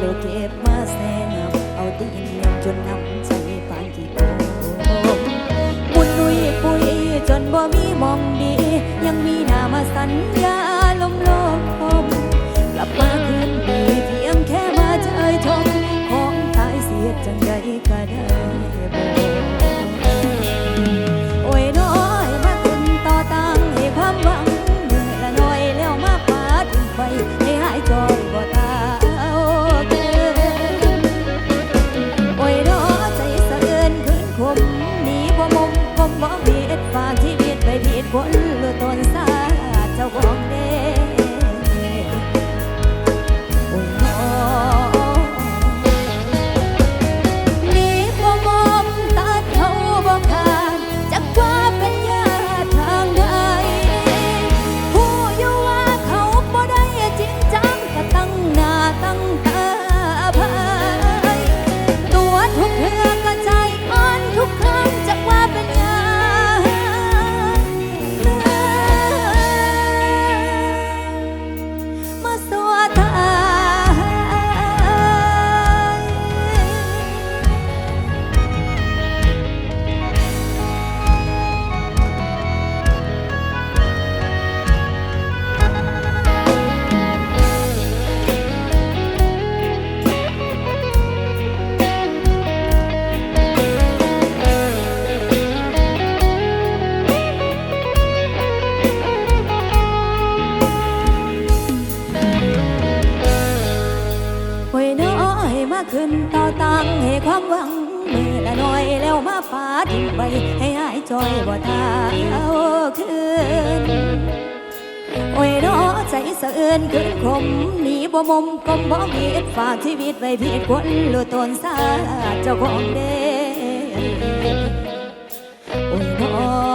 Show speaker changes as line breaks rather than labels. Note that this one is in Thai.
โลเก็บมาแสนำเอาตีนยำจนน้ำใจปานกี่โตมุนดุยปุยจนบ่มีมองดี ยังมีหน้ามาสัน ขึ้นต่อตังให้ความหวังมือละน้อยแล้วมาฟาทิ้งไปให้อายจอยบ่ทาเอาคืนโอ้ยน้อใจสะเอินขึ้นคมหนีบ่มุมกลมบ่มีดฝากชีวิตไว้ผิดคนรู้ตนซาเจ้าของเด้โอ้ยน้อ